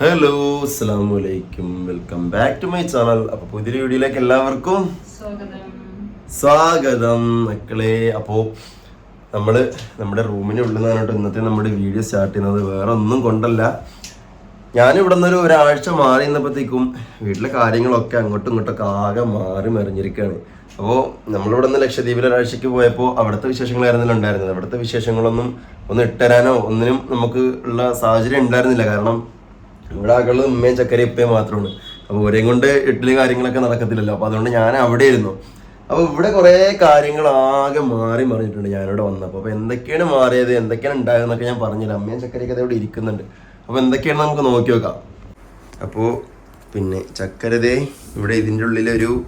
Hello അസ്സാം വലൈക്കും welcome back to my channel അപ്പൊ പുതിയ വീഡിയോയിലേക്ക് എല്ലാവർക്കും സ്വാഗതം. മക്കളെ. അപ്പോ നമ്മൾ നമ്മുടെ റൂമിന് കേട്ടോ ഇന്നത്തെ നമ്മുടെ വീഡിയോ സ്റ്റാർട്ട് ചെയ്യുന്നത്. വേറെ ഒന്നും കൊണ്ടല്ല. ഞാൻ നിന്നൊരു ഒരു ഒരാഴ്ച മാറി നിന്നപ്പോഴത്തേക്കും വീട്ടിലെ കാര്യങ്ങളൊക്കെ അങ്ങോട്ടും ഇങ്ങോട്ടൊക്കെ ആകെ മാറി മറിഞ്ഞിരിക്കുകയാണ്. അപ്പോൾ നമ്മളിവിടെ നിന്ന് ലക്ഷദ്വീപിൽ ഒരാഴ്ചക്ക് പോയപ്പോൾ അവിടുത്തെ വിശേഷങ്ങളായിരുന്നില്ല ഉണ്ടായിരുന്നത്. അവിടുത്തെ വിശേഷങ്ങളൊന്നും ഒന്ന് ഇട്ടരാനോ ഒന്നിനും നമുക്ക് ഉള്ള സാഹചര്യം ഉണ്ടായിരുന്നില്ല. കാരണം ഇവിടെ ആക്കൾ ഉമ്മയും ചക്കരയും ഇപ്പയും മാത്രമാണ്. അപ്പോൾ ഒരേം കൊണ്ട് ഇഡ്ഡലി കാര്യങ്ങളൊക്കെ നടക്കത്തില്ലല്ലോ. അപ്പോൾ അതുകൊണ്ട് ഞാൻ അവിടെ ഇരുന്നു അപ്പോൾ ഇവിടെ കുറേ കാര്യങ്ങൾ ആകെ മാറി മറിഞ്ഞിട്ടുണ്ട് ഞാനിവിടെ വന്നപ്പോൾ അപ്പോൾ എന്തൊക്കെയാണ് മാറിയത്? എന്തൊക്കെയാണ് ഉണ്ടായതെന്നൊക്കെ ഞാൻ പറഞ്ഞില്ല അമ്മയും ചക്കരയൊക്കെ അതവിടെ ഇരിക്കുന്നുണ്ട്. അപ്പോൾ എന്തൊക്കെയാണ് നമുക്ക് നോക്കി നോക്കാം. അപ്പോൾ പിന്നെ ചക്കരതേ ഇവിടെ ഇതിന്റെ ഉള്ളിലൊരു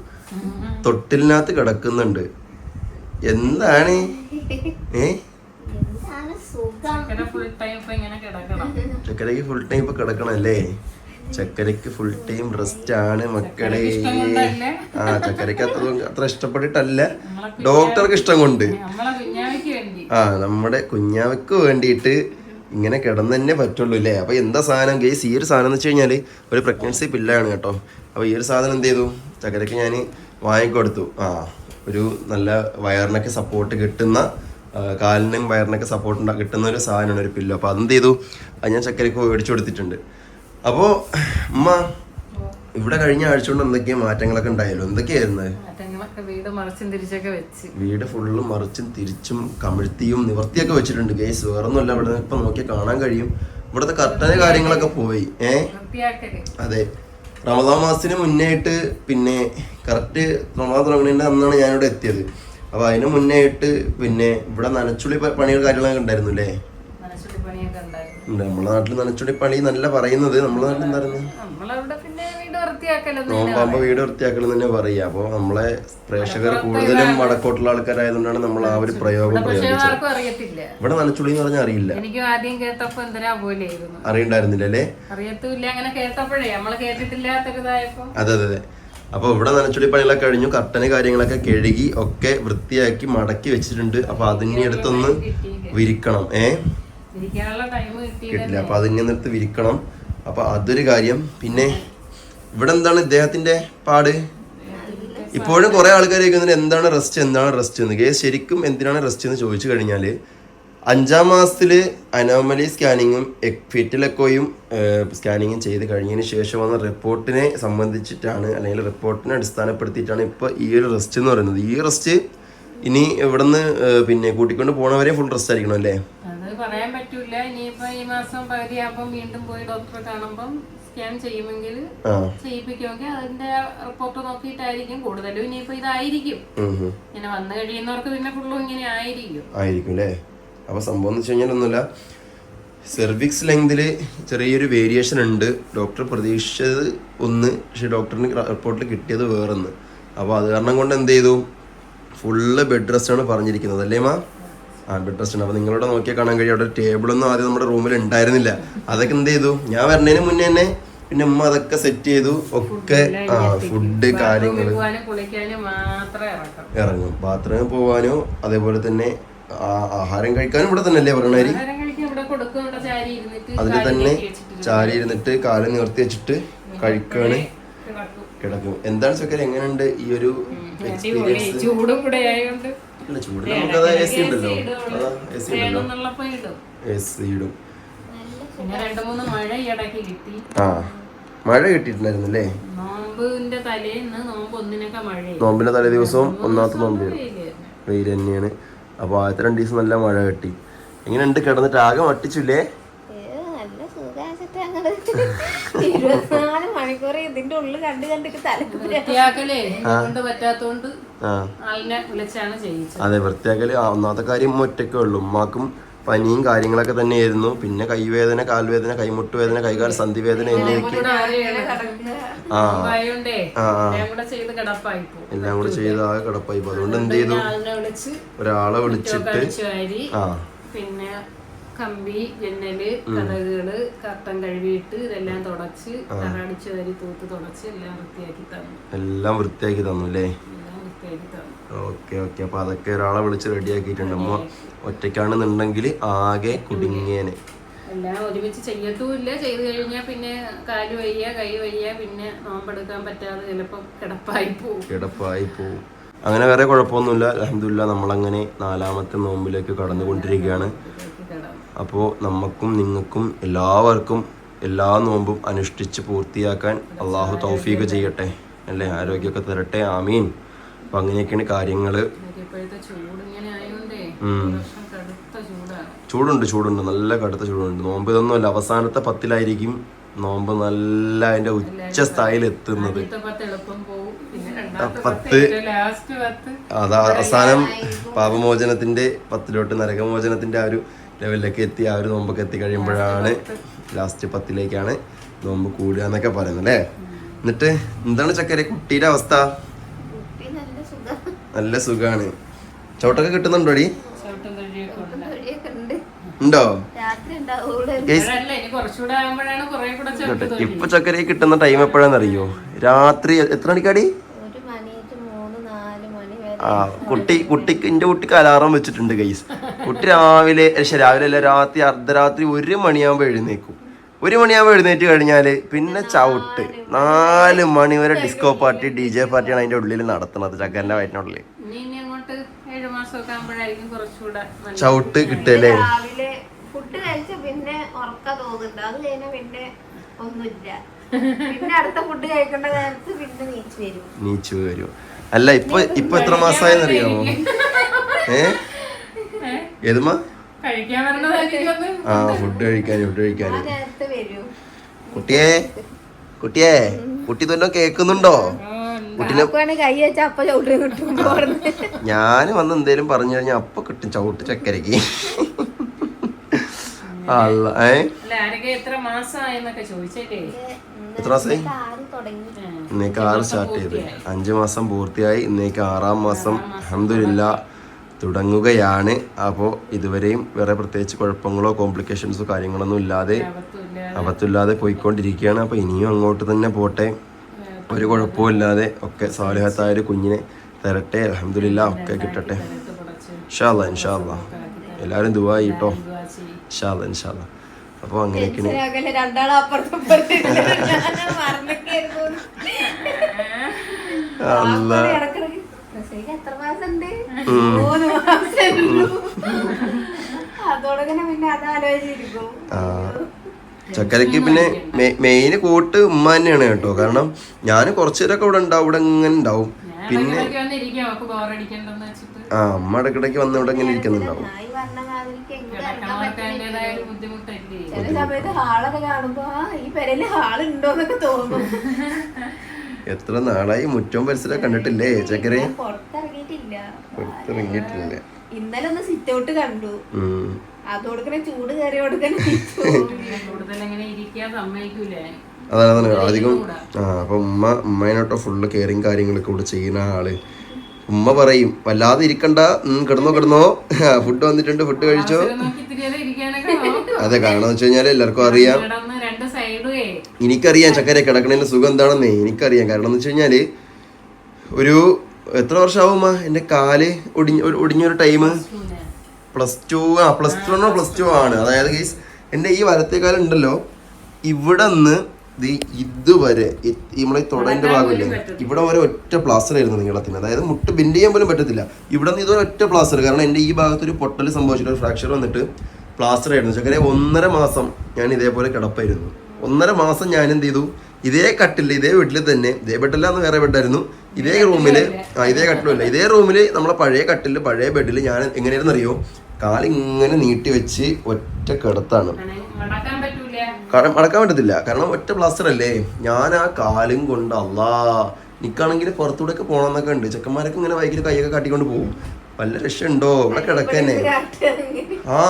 തൊട്ടിലിനകത്ത് കിടക്കുന്നുണ്ട്. എന്താണ്? ഏ? എന്താണ് സുഖം ചക്കര ഫുൾ ടൈം ഇപ്പൊ കിടക്കണം. കിടക്കണല്ലേ? ചക്കരയ്ക്ക് ഫുൾ ടൈം റെസ്റ്റ് ആണ് മക്കളെ. ആ ചക്കരക്ക് അത്ര അത്ര ഇഷ്ടപ്പെട്ടിട്ടല്ല. ഡോക്ടർക്ക് ഇഷ്ടം കൊണ്ട്. ആ നമ്മുടെ കുഞ്ഞാവയ്ക്ക് വേണ്ടിയിട്ട് ഇങ്ങനെ കിടന്നു തന്നെ പറ്റുള്ളൂ അല്ലേ അപ്പൊ എന്താ സാധനം? ഗേസ് ഈ ഒരു സാധനം എന്ന് വെച്ച് കഴിഞ്ഞാൽ ഒരു പ്രഗ്നൻസി പില്ലാണ് കേട്ടോ. അപ്പൊ ഈ ഒരു സാധനം എന്ത് ചെയ്തു? ചക്കരയ്ക്ക് ഞാൻ വാങ്ങിക്കൊടുത്തു. ആ ഒരു നല്ല വയറിനൊക്കെ സപ്പോർട്ട് കിട്ടുന്ന കാലിനും വയറിനൊക്കെ സപ്പോർട്ട് ഉണ്ടാ കിട്ടുന്ന ഒരു സാധനമാണ് ഒരു പില്ലോ അപ്പോൾ അതെന്ത് ചെയ്തു? അത് ഞാൻ ചക്കരക്ക് മേടിച്ചു കൊടുത്തിട്ടുണ്ട്. അപ്പോൾ ഉമ്മ ഇവിടെ കഴിഞ്ഞ ആഴ്ച കൊണ്ട് എന്തൊക്കെയാ മാറ്റങ്ങളൊക്കെ ഉണ്ടായല്ലോ? എന്തൊക്കെയായിരുന്നു? വീട് ഫുള്ളും മറിച്ചും തിരിച്ചും കമിഴ്ത്തിയും നിവർത്തിയൊക്കെ വെച്ചിട്ടുണ്ട് ഗേസ് വേറൊന്നുമല്ല ഇവിടെ ഇപ്പൊ നോക്കി കാണാൻ കഴിയും. ഇവിടുത്തെ കർട്ടന് കാര്യങ്ങളൊക്കെ പോയി. ഏ? അതെ. റമദാൻ മാസത്തിന് മുന്നേ ആയിട്ട് പിന്നെ കറക്റ്റ് റമദാൻ തുടങ്ങുന്നതിന്റെ അന്നാണ് ഞാനിവിടെ എത്തിയത്. അപ്പൊ അതിന് മുന്നേ ആയിട്ട് പിന്നെ ഇവിടെ നനച്ചുള്ളി പണികൾ കാര്യങ്ങളൊക്കെ ഉണ്ടായിരുന്നു അല്ലേ നമ്മളെ നാട്ടിൽ നനച്ചുള്ളി പണി നല്ല പറയുന്നത്? നമ്മളെ നാട്ടിൽ എന്തായിരുന്നു നോമ്പാകുമ്പോ വീട് വൃത്തിയാക്കണം തന്നെ പറയാ അപ്പൊ നമ്മളെ പ്രേക്ഷകർ കൂടുതലും വടക്കോട്ടുള്ള ആൾക്കാരായതുകൊണ്ടാണ് നമ്മൾ ആ ഒരു പ്രയോഗം പ്രയോഗിച്ചത്. ഇവിടെ നനച്ചുള്ളി എന്ന് പറഞ്ഞാൽ അറിയില്ല. എനിക്കും ആദ്യം കേട്ടപ്പോ എന്തരാ അറിയണ്ടായിരുന്നില്ല അല്ലേ? അങ്ങനെ കേട്ടപ്പോഴേ നമ്മൾ കേട്ടിട്ടില്ലാത്തൊരിതായപ്പോ. അതെ അതെ അതെ. അപ്പൊ ഇവിടെ നനച്ചുള്ളി പണികളൊക്കെ കഴിഞ്ഞു. കർട്ടന് കാര്യങ്ങളൊക്കെ കഴുകി ഒക്കെ വൃത്തിയാക്കി മടക്കി വെച്ചിട്ടുണ്ട്. അപ്പൊ അതിനെ അടുത്തൊന്ന് വിരിക്കണം. ഏ? കിട്ടില്ല. അപ്പൊ അതിനെ അടുത്ത് വിരിക്കണം. അപ്പൊ അതൊരു കാര്യം. പിന്നെ ഇവിടെ എന്താണ് ഇദ്ദേഹത്തിന്റെ പാട്? ഇപ്പോഴും കുറെ ആൾക്കാർ ചോദിക്കുന്നുണ്ട് എന്താണ് റെസ്റ്റ് എന്താണ് റെസ്റ്റ് എന്ന്. ശരിക്കും എന്തിനാണ് റെസ്റ്റ് എന്ന് ചോദിച്ചു കഴിഞ്ഞാൽ അഞ്ചാം മാസത്തിൽ അനോമലി സ്കാനിങ്ങും ഫിറ്റിലെക്കോയും സ്കാനിങ്ങും ചെയ്ത് കഴിഞ്ഞതിന് ശേഷം വന്ന റിപ്പോർട്ടിനെ സംബന്ധിച്ചിട്ടാണ് അല്ലെങ്കിൽ റിപ്പോർട്ടിനെ അടിസ്ഥാനപ്പെടുത്തിയിട്ടാണ് ഇപ്പോൾ ഈ ഒരു റെസ്റ്റ് എന്ന് പറയുന്നത്. ഈ റെസ്റ്റ് ഇനി ഇവിടുന്ന് നിന്ന് പിന്നെ കൂട്ടിക്കൊണ്ട് പോണവരെ ഫുൾ റെസ്റ്റ് ആയിരിക്കണം അല്ലേ? അത് പറയാൻ പറ്റൂല. ഇനിയിപ്പോ ഈ മാസം പകുതിയാകുമ്പം വീണ്ടും പോയി ഡോക്ടറെ കാണുമ്പോൾ സ്കാൻ ചെയ്യുമെങ്കിൽ ചെയ്യിപ്പിക്കുമെങ്കിൽ അതിന്റെ റിപ്പോർട്ട് നോക്കിയിട്ടായിരിക്കും കൂടുതലും. ഇനിയിപ്പോ ഇതായിരിക്കും. ഇങ്ങനെ വന്നു കഴിയുന്നവർക്ക് പിന്നെ ഫുള്ളും ഇങ്ങനെ ആയിരിക്കും. ആയിരിക്കും അല്ലേ? അപ്പോൾ സംഭവം എന്ന് വെച്ച് കഴിഞ്ഞാൽ ഒന്നുമില്ല. സെർവിക്സ് ലെങ്തിൽ ചെറിയൊരു വേരിയേഷൻ ഉണ്ട്. ഡോക്ടർ പ്രതീക്ഷിച്ചത് ഒന്ന് പക്ഷേ ഡോക്ടറിന് റിപ്പോർട്ടിൽ കിട്ടിയത് വേറൊന്ന്. അപ്പോൾ അത് കാരണം കൊണ്ട് എന്ത് ചെയ്തു? ഫുള്ള് ബെഡ് റെസ്റ്റ് ആണ് പറഞ്ഞിരിക്കുന്നത്. അല്ലേ മാ? ആ ബെഡ് റെസ്റ്റ് ആണ്. അപ്പോൾ നിങ്ങളോട് നോക്കിയാൽ കാണാൻ കഴിയും. അവിടെ ടേബിളൊന്നും ആദ്യം നമ്മുടെ റൂമിൽ ഉണ്ടായിരുന്നില്ല. അതൊക്കെ എന്ത് ചെയ്തു? ഞാൻ വരുന്നതിന് മുന്നേ തന്നെ പിന്നെ ഉമ്മ അതൊക്കെ സെറ്റ് ചെയ്തു. ഒക്കെ ആ ഫുഡ് കാര്യങ്ങൾ ഇറങ്ങും. ബാത്റൂമിൽ പോകാനോ അതേപോലെ തന്നെ ആഹാരം കഴിക്കാനും ഇവിടെ തന്നെ അല്ലേ പറയണേരി അതിൽ തന്നെ ചാരി ഇരുന്നിട്ട് കാൽ നിവർത്തി വെച്ചിട്ട് കഴിക്കാണ്. കിടക്കും. എന്താണ് സക്കര എങ്ങനെയുണ്ട് ഈ ഒരു എക്സ്പീരിയൻസ് ചൂടും കൂടെ ആയതുകൊണ്ട് ഇല്ല ചൂട് നമുക്കത് എ സി ഉണ്ടല്ലോ. അതാ എ സി ഉണ്ടല്ലോ എ സി ഇടും. ആ മഴ കിട്ടിയിട്ടുണ്ടായിരുന്നു അല്ലേ നോമ്പിന്റെ തലേ ദിവസവും ഒന്നാമത്തെ നോമ്പ് വെയിൽ തന്നെയാണ്. അപ്പോൾ ആദ്യത്തെ രണ്ട് ദിവസം നല്ല മഴ കിട്ടി. എങ്ങനെയുണ്ട് കിടന്നിട്ട് ആകെ മട്ടിച്ചില്ലേ? അതെ വൃത്തിയാക്കൽ ഒന്നാമത്തെ കാര്യം ഒറ്റക്കേ ഒറ്റയ്ക്കേ ഉള്ളൂ. ഉമ്മാക്കും പനിയും കാര്യങ്ങളൊക്കെ തന്നെയായിരുന്നു. പിന്നെ കൈവേദന കാൽവേദന കൈമുട്ട് വേദന കൈകാൽ സന്ധി വേദന എന്നിവയ്ക്ക് ആ. ആ ആ. എല്ലാം കൂടെ ചെയ്ത് ആകെ കിടപ്പായി പോയി. അതുകൊണ്ട് എന്ത് ചെയ്തു? ഒരാളെ വിളിച്ചിട്ട് ആ. പിന്നെ കമ്പി ജനൽ കഥകൾ കർട്ടൻ കഴുകിയിട്ട് ഇതെല്ലാം തുടച്ച് കറടിച്ച് വരി തൂത്ത് തുടച്ച് എല്ലാം വൃത്തിയാക്കി തന്നു. എല്ലാം വൃത്തിയാക്കി തന്നു അല്ലേ? Okay okay. അപ്പൊ അതൊക്കെ ഒരാളെ വിളിച്ച് റെഡി ആക്കിയിട്ടുണ്ട് അമ്മ ഒറ്റയ്ക്കാണെന്നുണ്ടെങ്കിൽ ആകെ കുടുങ്ങിയനെ. എല്ലാം ഒരുമിച്ച് ചെയ്യത്തുമില്ല. ചെയ്തു കഴിഞ്ഞാൽ പിന്നെ കാൽ വയ്യ കൈ വയ്യ പിന്നെ നോമ്പെടുക്കാൻ പറ്റാതെ ചിലപ്പോൾ കിടപ്പായി പോവും. കിടപ്പായി പോവും. അങ്ങനെ വേറെ കുഴപ്പമൊന്നുമില്ല. അലഹമില്ല നമ്മളങ്ങനെ നാലാമത്തെ നോമ്പിലേക്ക് കടന്നുകൊണ്ടിരിക്കുകയാണ്. അപ്പോൾ നമുക്കും നിങ്ങൾക്കും എല്ലാവർക്കും എല്ലാ നോമ്പും അനുഷ്ഠിച്ച് പൂർത്തിയാക്കാൻ അള്ളാഹു തൗഫീഖ് ചെയ്യട്ടെ. അല്ലേ? ആരോഗ്യമൊക്കെ തരട്ടെ. ആമീൻ. അപ്പം അങ്ങനെയൊക്കെയാണ് കാര്യങ്ങൾ ചൂടാണ്. ചൂടുണ്ട് ചൂടുണ്ട്. നല്ല കടുത്ത ചൂടുണ്ട്. നോമ്പ് ഇതൊന്നുമല്ല. അവസാനത്തെ പത്തിലായിരിക്കും നോമ്പ് നല്ല അതിന്റെ ഉച്ച സ്ഥായിൽ എത്തുന്നത്. പത്ത് അതാ അവസാനം പാപമോചനത്തിന്റെ പത്തിലോട്ട് നരകമോചനത്തിന്റെ ആ ഒരു ലെവലിലൊക്കെ എത്തി ആ ഒരു നോമ്പൊക്കെ എത്തി കഴിയുമ്പോഴാണ് ലാസ്റ്റ് പത്തിലേക്കാണ് നോമ്പ് കൂടുക എന്നൊക്കെ പറയുന്നത് അല്ലേ? എന്നിട്ട് എന്താണ് ചക്കര കുട്ടിയുടെ അവസ്ഥ? നല്ല സുഖാണ്. ചവിട്ടൊക്കെ കിട്ടുന്നുണ്ടോ അടി ഉണ്ട്. ഇപ്പൊ ചക്കരയെ കിട്ടുന്ന ടൈം എപ്പോഴാണെന്നറിയോ? രാത്രി എത്ര മണിക്കാടി? ആ കുട്ടി കുട്ടിക്ക് എന്റെ കുട്ടിക്ക് അലാറം വെച്ചിട്ടുണ്ട് ഗൈസ് കുട്ടി രാവിലെ പക്ഷെ രാവിലെ അല്ല രാത്രി അർദ്ധരാത്രി ഒരു മണിയാകുമ്പോ എഴുന്നേക്കും. ഒരു മണിയാകുമ്പോൾ എഴുന്നേറ്റ് കഴിഞ്ഞാൽ പിന്നെ ചവിട്ട്. നാല് മണി വരെ ഡിസ്കോ പാർട്ടി ഡി ജെ പാർട്ടിയാണ് അതിന്റെ ഉള്ളിൽ നടത്തുന്നത് ചക്കന്റെ വയറ്റിനുള്ളിൽ ചവിട്ട് കിട്ടല്ലേ ഫുഡ് കഴിച്ച പിന്നെ ഉറക്ക തോന്നുന്നുണ്ട്. അത് കഴിഞ്ഞാൽ പിന്നെ ഒന്നുമില്ല. പിന്നെ അടുത്ത ഫുഡ് കഴിക്കേണ്ട നേരത്ത് പിന്നെ നീച്ച് വരും. നീച്ചു വരും. അല്ല ഇപ്പൊ ഇപ്പൊ എത്ര മാസമായെന്നറിയാമോ ഏ? ഏതുമാ? ആ ഫുഡ് കഴിക്കാൻ ഫുഡ് വരും. കുട്ടിയെ കുട്ടിയെ കുട്ടി തന്നെ കേക്കുന്നുണ്ടോ. ഞാൻ വന്ന് എന്തേലും പറഞ്ഞു കഴിഞ്ഞാൽ അപ്പൊ കിട്ടും ചവിട്ട് ചക്കരക്ക്. അല്ല ഏ? എത്ര മാസമായി ഇന്നേക്ക് ആറ് സ്റ്റാർട്ട് ചെയ്ത്. അഞ്ചു മാസം പൂർത്തിയായി. ഇന്നേക്ക് ആറാം മാസം. അഹമ്മദില്ല തുടങ്ങുകയാണ്. അപ്പോൾ ഇതുവരെയും വേറെ പ്രത്യേകിച്ച് കുഴപ്പങ്ങളോ കോംപ്ലിക്കേഷൻസോ കാര്യങ്ങളൊന്നും ഇല്ലാതെ അബദ്ധമില്ല അബദ്ധമില്ലാതെ പോയിക്കൊണ്ടിരിക്കുകയാണ്. അപ്പോൾ ഇനിയും അങ്ങോട്ട് തന്നെ പോട്ടെ. ഒരു കുഴപ്പവും ഇല്ലാതെ ഒക്കെ സാലിഹത്തായ ഒരു കുഞ്ഞിനെ തരട്ടെ. അലഹമില്ല ഒക്കെ കിട്ടട്ടെ. ഇൻഷാല്ല ഇൻഷാല്ല എല്ലാവരും ദുബായി കേട്ടോ ഇൻഷാല്ല ഇൻഷാല്ല അപ്പോൾ അങ്ങനെയൊക്കെയാണ്. മറന്നൊക്കെയായിരുന്നു. അല്ല. ഇടക്കിടക്ക് മൂന്ന് മാസം ഉള്ളൂ. അതോടങ്ങനെ പിന്നെ ചക്കരക്ക് പിന്നെ മെയിൻ കൂട്ട് ഉമ്മ തന്നെയാണ് കേട്ടോ. കാരണം ഞാൻ കുറച്ചു നേരമൊക്കെ ഇവിടെ ഉണ്ടാവും. ഇവിടെ ഇങ്ങനെ ഉണ്ടാവും. പിന്നെ ആ അമ്മ ഇടയ്ക്കിടയ്ക്ക് വന്ന് ഇവിടെ ഇങ്ങനെ ഇരിക്കുന്നുണ്ടാവും. എത്ര നാളായി മുറ്റവും പരിസരം കണ്ടിട്ടില്ലേ ചക്കരെ? പുറത്തിറങ്ങിയിട്ടില്ല ഇന്നലെ ഒന്ന് സിറ്റ് ഔട്ട് കണ്ടു. അതോടുക്കനെ ചൂട് കയറി കൊടുക്കണ അതാണ് അതാണ്. അധികം ആ അപ്പൊ ഉമ്മ ഉമ്മേനോട്ടോ ഫുള്ള് കെയറിങ് കാര്യങ്ങളൊക്കെ ഇവിടെ ചെയ്യുന്ന ആൾ. ഉമ്മ പറയും വല്ലാതെ ഇരിക്കണ്ട. കിടന്നോ കിടന്നോ. ഫുഡ് വന്നിട്ടുണ്ട് ഫുഡ് കഴിച്ചോ. അതെ കാരണം വെച്ച് കഴിഞ്ഞാൽ എല്ലാവർക്കും അറിയാം. എനിക്കറിയാം ചക്കര കിടക്കണതിന്റെ സുഖം എന്താണെന്നേ. എനിക്കറിയാം. കാരണം എന്ന് വെച്ച് കഴിഞ്ഞാൽ ഒരു എത്ര വർഷമാവും എന്റെ കാൽ ഒടിഞ്ഞ ഒടിഞ്ഞൊരു ടൈം പ്ലസ് ടു ആ പ്ലസ് ടു ആണോ പ്ലസ് ടു ആണ്. അതായത് ഗൈസ് എന്റെ ഈ വരത്തെ കാലം ഉണ്ടല്ലോ. ഇവിടെ നിന്ന് ഇതുവരെ നമ്മളെ ഈ ഭാഗമില്ലേ? ഇവിടെ വരെ ഒറ്റ പ്ലാസ്റ്റർ ആയിരുന്നു നീളത്തിന്. അതായത് മുട്ട് ബെൻഡ് ചെയ്യാൻ പോലും പറ്റത്തില്ല. ഇവിടെ നിന്ന് ഇതുവരെ ഒറ്റ പ്ലാസ്റ്റർ കാരണം എന്റെ ഈ ഭാഗത്ത് ഒരു പൊട്ടൽ സംഭവിച്ചിട്ട് ഒരു ഫ്രാക്ചർ വന്നിട്ട് പ്ലാസ്റ്റർ ആയിരുന്നു ചക്കരെ ഒന്നര മാസം ഞാൻ ഇതേപോലെ കിടപ്പായിരുന്നു. ഒന്നര മാസം ഞാൻ എന്ത് ചെയ്തു? ഇതേ കട്ടിൽ ഇതേ വീട്ടിൽ തന്നെ ഇതേ ബെഡല്ല എന്ന് വേറെ ബെഡായിരുന്നു. ഇതേ റൂമിൽ ആ ഇതേ കട്ടിലല്ല. ഇതേ റൂമിൽ നമ്മളെ പഴയ കട്ടിൽ പഴയ ബെഡിൽ ഞാൻ എങ്ങനെയായിരുന്നു അറിയോ കാലിങ്ങനെ നീട്ടി വെച്ച് ഒറ്റ കിടത്താണ്. മടക്കാൻ പറ്റത്തില്ല. കാരണം ഒറ്റ പ്ലാസ്റ്റർ അല്ലേ ഞാൻ ആ കാലും കൊണ്ട് അല്ലാ നിക്കാണെങ്കിൽ പുറത്തൂടെ ഒക്കെ പോകണമെന്നൊക്കെ ഉണ്ട്. ചെക്കന്മാരൊക്കെ ഇങ്ങനെ വൈകിട്ട് കൈയൊക്കെ കാട്ടിക്കൊണ്ട് പോകും വല്ല രക്ഷയുണ്ടോ? ഇവിടെ കിടക്കന്നെ. ആ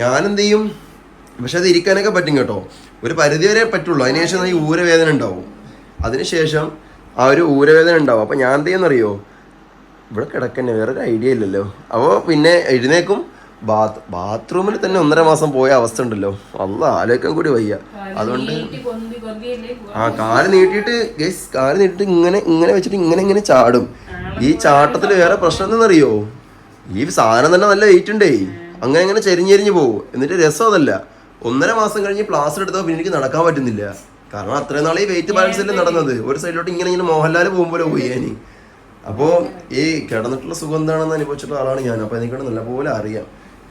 ഞാൻ എന്ത് ചെയ്യും പക്ഷെ അത് ഇരിക്കാനൊക്കെ പറ്റും കേട്ടോ. ഒരു പരിധി വരെ പറ്റുള്ളൂ അതിനുശേഷം ഈ ഊരവേദന ഉണ്ടാവും. അതിനുശേഷം ആ ഒരു ഊരവേദന ഉണ്ടാവും. അപ്പൊ ഞാൻ എന്ത് ചെയ്യുന്നറിയോ? ഇവിടെ കിടക്കന്നെ വേറൊരു ഐഡിയ ഇല്ലല്ലോ. അപ്പോൾ പിന്നെ എഴുന്നേക്കും ബാത്ത് ബാത്റൂമിൽ തന്നെ ഒന്നര മാസം പോയ അവസ്ഥ ഉണ്ടല്ലോ. അല്ല ആലോചിക്കാൻ കൂടി വയ്യ. അതുകൊണ്ട് ആ കാൽ നീട്ടിയിട്ട് ഗൈസ് കാൽ നീട്ടിട്ട് ഇങ്ങനെ ഇങ്ങനെ വെച്ചിട്ട് ഇങ്ങനെ ഇങ്ങനെ ചാടും. ഈ ചാട്ടത്തിൽ വേറെ പ്രശ്നം എന്തെന്നറിയോ? ഈ സാധനം തന്നെ നല്ല വെയിറ്റ് ഉണ്ടേ. അങ്ങനെ അങ്ങനെ ചെരിഞ്ഞെരിഞ്ഞ് പോകും എന്നിട്ട് രസം അതല്ല. ഒന്നര മാസം കഴിഞ്ഞ് പ്ലാസ്റ്റർ എടുത്തപ്പോൾ പിന്നെ എനിക്ക് നടക്കാൻ പറ്റുന്നില്ല. കാരണം അത്രയും നാളെ ഈ വെയിറ്റ് ബാലൻസ് അല്ലേ നടന്നത്. ഒരു സൈഡിലോട്ട് ഇങ്ങനെ ഇങ്ങനെ മോഹൻലാൽ പോകുമ്പോൾ പോയി ഞാൻ അപ്പോൾ ഈ കിടന്നിട്ടുള്ള സുഖം എന്താണെന്ന് അനുഭവിച്ചിട്ടുള്ള ആളാണ് ഞാൻ. അപ്പോൾ എനിക്കോട് നല്ലപോലെ അറിയാം.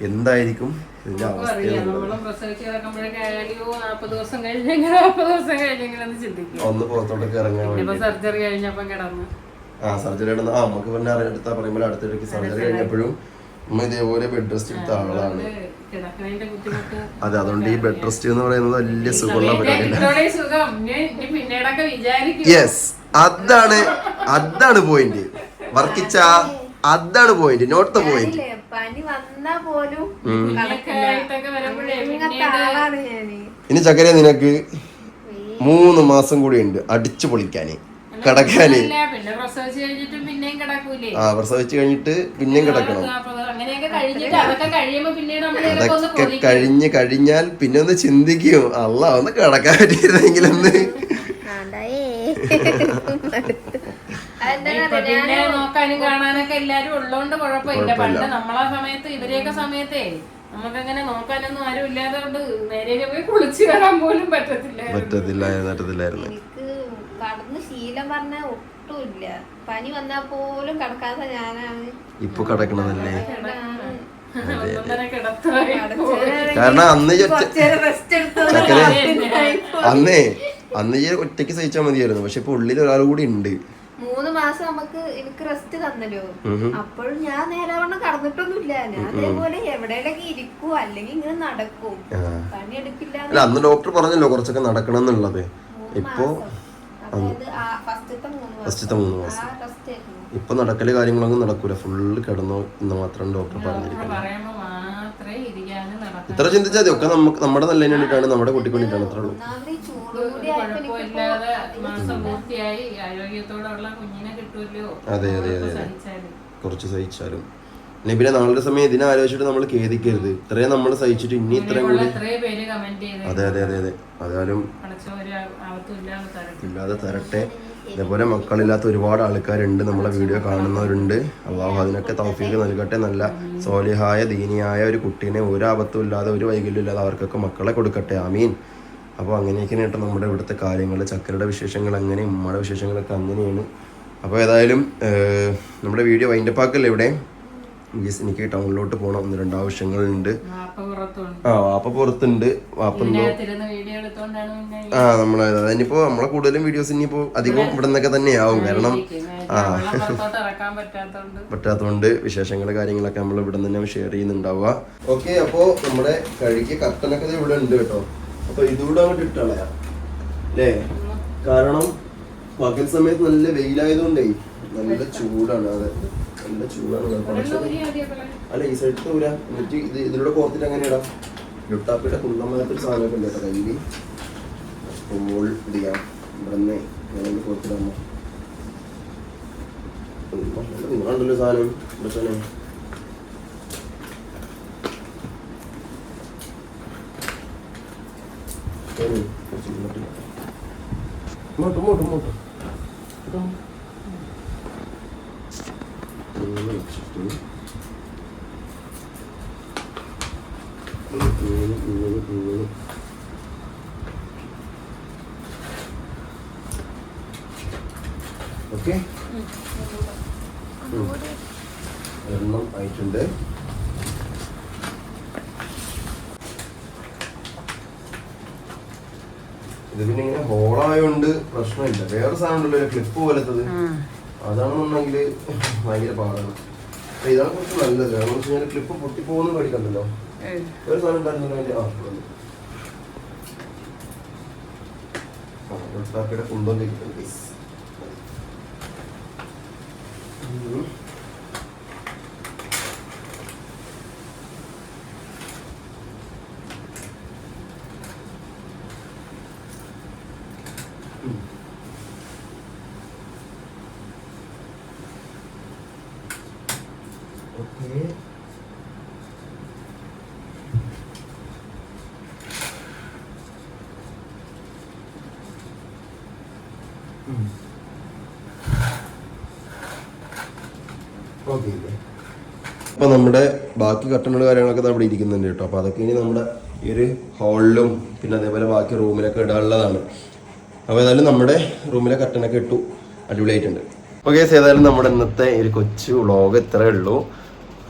എന്തായിരിക്കും ഇതിന്റെ അവസ്ഥ ഒന്ന് പുറത്തോട്ടൊക്കെ ഇറങ്ങാൻ ആ സർജറി ഇടുന്ന ആ നമുക്ക് പിന്നെ അറിയാത്ത പറയുമ്പോൾ അടുത്തിടയ്ക്ക് സർജറി കഴിഞ്ഞപ്പോഴും ഇതേപോലെ ബെഡ് റെസ്റ്റ് എടുത്ത ആളാണ്. അതെ അതുകൊണ്ട് ഈ ബെഡ് റെസ്റ്റ് എന്ന് പറയുന്നത് വലിയ സുഖമുള്ള വിചാരിക്കും. യെസ് അതാണ് അതാണ് പോയിന്റ് വർക്കിച്ച അതാണ് പോയിന്റ് നോട്ട് ദ പോയിന്റ് ഇനി ചക്കര നിനക്ക് മൂന്ന് മാസം കൂടി ഉണ്ട് അടിച്ചു പൊളിക്കാന്. കിടക്കാന്. പിന്നെ പ്രസവിച്ച് കഴിഞ്ഞിട്ടും പിന്നെയും കിടക്കൂലേ? ആ പ്രസവിച്ചു കഴിഞ്ഞിട്ട് പിന്നെയും കിടക്കണം. നാപ്പത് അങ്ങനെയൊക്കെ കഴിഞ്ഞിട്ട് അതൊക്കെ കഴിഞ്ഞ് കഴിഞ്ഞാൽ പിന്നെ ഒന്ന് ചിന്തിക്കും. അല്ല ഒന്ന് കിടക്കാൻ പറ്റിയിരുന്നെങ്കിൽ ഒന്ന് പിന്നെ നോക്കാനും കാണാനൊക്കെ എല്ലാരും ഉള്ളോണ്ട് കുഴപ്പമില്ല. പണ്ട് നമ്മളാ സമയത്ത് ഇവരെയൊക്കെ സമയത്തേ നമുക്കങ്ങനെ നോക്കാനൊന്നും ആരും ഇല്ലാതെ കൊണ്ട് നേരെ പോയി കുളിച്ചു വരാൻ പോലും പറ്റത്തില്ല പറ്റത്തില്ല പറ്റത്തില്ലായിരുന്നു. കടന്ന് ശീലം പറഞ്ഞ ഒട്ടുമില്ല. പനി വന്നാ പോലും കടക്കാത്ത ഞാനാണ്. ഇപ്പൊ കിടക്കണതല്ലേ? കാരണം അന്ന് അന്നേ അന്ന് ഒറ്റയ്ക്ക് സഹിച്ചാൽ മതിയായിരുന്നു. പക്ഷെ ഇപ്പൊ ഉള്ളിൽ ഒരാൾ കൂടി ഉണ്ട്. മൂന്ന് മാസം നമുക്ക് എനിക്ക് റെസ്റ്റ് തന്നല്ലോ. അപ്പോഴും ഞാൻ നേരവണ്ണം കടന്നിട്ടൊന്നുമില്ല. ഞാൻ അതേപോലെ എവിടെയൊക്കെ ഇരിക്കും അല്ലെങ്കിൽ ഇങ്ങനെ നടക്കും. പണിയെടുക്കില്ല അന്ന് ഡോക്ടർ പറഞ്ഞല്ലോ കുറച്ചൊക്കെ നടക്കണം എന്നുള്ളത്. ഇപ്പോ ഫസ്റ്റത്തെ മൂന്ന് മാസം ഇപ്പൊ നടക്കൽ കാര്യങ്ങളൊന്നും നടക്കൂല. ഫുള്ള് കിടന്നോ എന്ന് മാത്രം ഡോക്ടർ പറഞ്ഞിരിക്കുന്നത് നടക്കാൻ ഇത്ര ചിന്തിച്ചാൽ മതി. ഒക്കെ നമുക്ക് നമ്മുടെ നല്ലതിന് വേണ്ടിട്ടാണ് നമ്മുടെ കുട്ടിക്ക് വേണ്ടിയിട്ടാണ് അത്രേ ഉള്ളൂ. അതെ, അതെ, അതെ. കുറച്ച് സഹിച്ചാലും. പിന്നെ നാളെ സമയം ഇതിനെ ആലോചിച്ചിട്ട് നമ്മൾ ഖേദിക്കരുത്. ഇത്രയും നമ്മൾ സഹിച്ചിട്ട് ഇനി ഇത്രയും കൂടി അതെ അതെ അതെ അതെ. അതാലും ഇല്ലാതെ തരട്ടെ. ഇതേപോലെ മക്കളില്ലാത്ത ഒരുപാട് ആൾക്കാരുണ്ട് നമ്മളെ വീഡിയോ കാണുന്നവരുണ്ട്. അള്ളാഹു അതിനൊക്കെ തൗഫീക്ക് നൽകട്ടെ. നല്ല സോലിഹായ ദീനിയായ ഒരു കുട്ടീനെ ഒരു ആപത്തും ഇല്ലാതെ ഒരു വൈകല്യം ഇല്ലാതെ അവർക്കൊക്കെ മക്കളെ കൊടുക്കട്ടെ. ആമീൻ. അപ്പോൾ അങ്ങനെയൊക്കെയാണ് കേട്ടോ നമ്മുടെ ഇവിടുത്തെ കാര്യങ്ങൾ ചക്കരയുടെ വിശേഷങ്ങൾ അങ്ങനെ ഉമ്മയുടെ വിശേഷങ്ങളൊക്കെ അങ്ങനെയാണ്. അപ്പോൾ ഏതായാലും നമ്മുടെ വീഡിയോ വൈൻഡപ്പാക്കല്ലേ ഇവിടെ? യെസ് എനിക്ക് ടൗണിലോട്ട് പോകണം ഒന്ന് രണ്ട് ആവശ്യങ്ങളുണ്ട്. ആ വാപ്പ പുറത്തുണ്ട്. വാപ്പ ആ നമ്മളെ അതിനിപ്പോ നമ്മളെ കൂടുതലും വീഡിയോസ് ഇനിയിപ്പോ അധികം ഇവിടെ നിന്നൊക്കെ തന്നെയാവും. കാരണം. ആ. പറ്റാത്തതുകൊണ്ട് വിശേഷങ്ങൾ കാര്യങ്ങളൊക്കെ നമ്മൾ ഇവിടെ നിന്ന് തന്നെ ഷെയർ ചെയ്യുന്നുണ്ടാവുക. ഓക്കെ അപ്പോ നമ്മുടെ കഴുകിയ കർട്ടനൊക്കെ ദേ ഇവിടെ ഉണ്ട് കേട്ടോ. അപ്പൊ ഇതുകൂടെ അങ്ങോട്ട് ഇട്ടളയാ അല്ലേ കാരണം പകൽ സമയത്ത് നല്ല വെയിലായതുകൊണ്ടേ നല്ല ചൂടാണ്. അതെ. നല്ല ചൂടാണ്. അല്ല ഈ സൈഡ് ഊരാ. എന്നിട്ട് ഇത് ഇതിലൂടെ കോർത്തിട്ട് അങ്ങനെ ഇടാം ലുട്ടാപ്പിയുടെ കുണ്ടമാരത്തൊരു സാധനമൊക്കെ ഉണ്ട് കേട്ടോ. കയ്യിൽ അപ്പോൾ ഇത് ചെയ്യാം? ഇവിടെ നിന്ന് കോർത്തിടാമോ നിങ്ങളുണ്ടല്ലോ സാധനം. പ്രശ്നം ഇങ്ങോട്ട് ഇങ്ങോട്ട് ഇങ്ങോട്ട്. ഇങ്ങനെ വെച്ചിട്ട് ഇങ്ങനെ ഇങ്ങനെ ഇങ്ങനെ ഓക്കെ? എണ്ണം ആയിട്ടുണ്ട്. ഇത് പിന്നെ ഇങ്ങനെ ഹോളായോണ്ട് പ്രശ്നമില്ല. വേറെ സാധനം ഉണ്ടല്ലോ ക്ലിപ്പ് പോലത്തത്. അതാണെന്നുണ്ടെങ്കിൽ ഭയങ്കര പാടാണ്. അപ്പൊ ഇതാണ് കുറച്ച് നല്ലത്. കാരണം വെച്ച് കഴിഞ്ഞാൽ ക്ലിപ്പ് പൊട്ടി കടിക്കണ്ടല്ലോ ഏയ്. ഒരു സാധനം ഉണ്ടായിരുന്നല്ലോ അതിന്റെ ആ. ആ, 우유 음. 오케이 음. അപ്പൊ നമ്മുടെ ബാക്കി കട്ടണുകൾ കാര്യങ്ങളൊക്കെ അവിടെ ഇരിക്കുന്നുണ്ട് കേട്ടോ. അപ്പോൾ അതൊക്കെ ഇനി നമ്മുടെ ഈ ഒരു ഹാളിലും പിന്നെ അതേപോലെ ബാക്കി റൂമിലൊക്കെ ഇടാനുള്ളതാണ്. അപ്പോൾ ഏതായാലും നമ്മുടെ റൂമിലെ കർട്ടനൊക്കെ ഇട്ടു. അടിപൊളിയായിട്ടുണ്ട്. ഓക്കെ ഏതായാലും നമ്മുടെ ഇന്നത്തെ ഒരു കൊച്ചു വ്ളോഗ് ഇത്രയേ ഉള്ളൂ.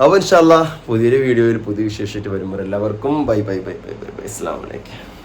അപ്പോൾ ഇൻഷാല്ല പുതിയൊരു വീഡിയോയിൽ പുതിയ വിശേഷമായിട്ട് വരുമ്പോൾ എല്ലാവർക്കും bye bye bye bye bye bye